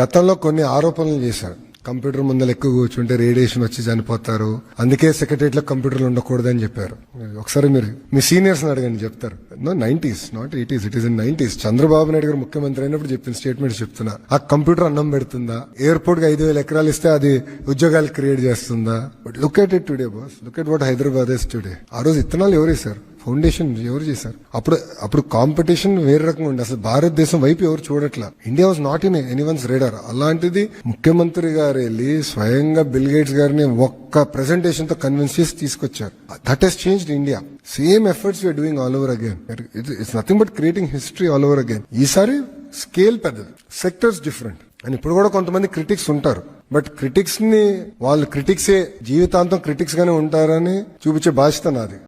గతంలో కొన్ని ఆరోపణలు చేశారు. కంప్యూటర్ ముందర ఎక్కువ కూర్చుంటే రేడియేషన్ వచ్చి చనిపోతారు. అందుకే సెక్రటరియట్లో కంప్యూటర్లు ఉండకూడదని చెప్పారు. ఒకసారి మీరు మీ సీనియర్స్ అడగండి చెప్తారు. No nineties not eighties it is in nineties Chandrababu Naidu garu ముఖ్యమంత్రి అయినప్పుడు చెప్పిన స్టేట్మెంట్ చెప్తున్నా. ఆ కంప్యూటర్ అన్నం పెడుతుందా? ఎయిర్పోర్ట్కి ఐదు వేల ఎకరాలు ఇస్తే అది ఉద్యోగాలు క్రియేట్ చేస్తుందా? But look at it today boss look at what Hyderabad is today ఆ రోజు ఇత్తనాలు ఎవరు వేశారు? ఫౌండేషన్ ఎవరు చేశారు? అప్పుడు అప్పుడు కాంపిటీషన్ వేరే రకంగా ఉండే. అసలు భారతదేశం వైపు ఎవరు చూడట్లా? India was not in anyone's radar అలాంటిది ముఖ్యమంత్రి గారు వెళ్ళి స్వయంగా బిల్ గేట్స్ గారిని ఒక్క ప్రెసెంటేషన్తో కన్విన్స్ చేసి తీసుకొచ్చారు. That he's changed India same efforts you're doing all over again it's nothing but creating history all over again ఈసారి స్కేల్ పెద్దది. సెక్టర్స్ డిఫరెంట్ అండ్ ఇప్పుడు కూడా కొంతమంది క్రిటిక్స్ ఉంటారు. బట్ క్రిటిక్స్ని వాళ్ళు క్రిటిక్సే జీవితాంతం క్రిటిక్స్ గానే ఉంటారని చూపించే బాధ్యత నాది.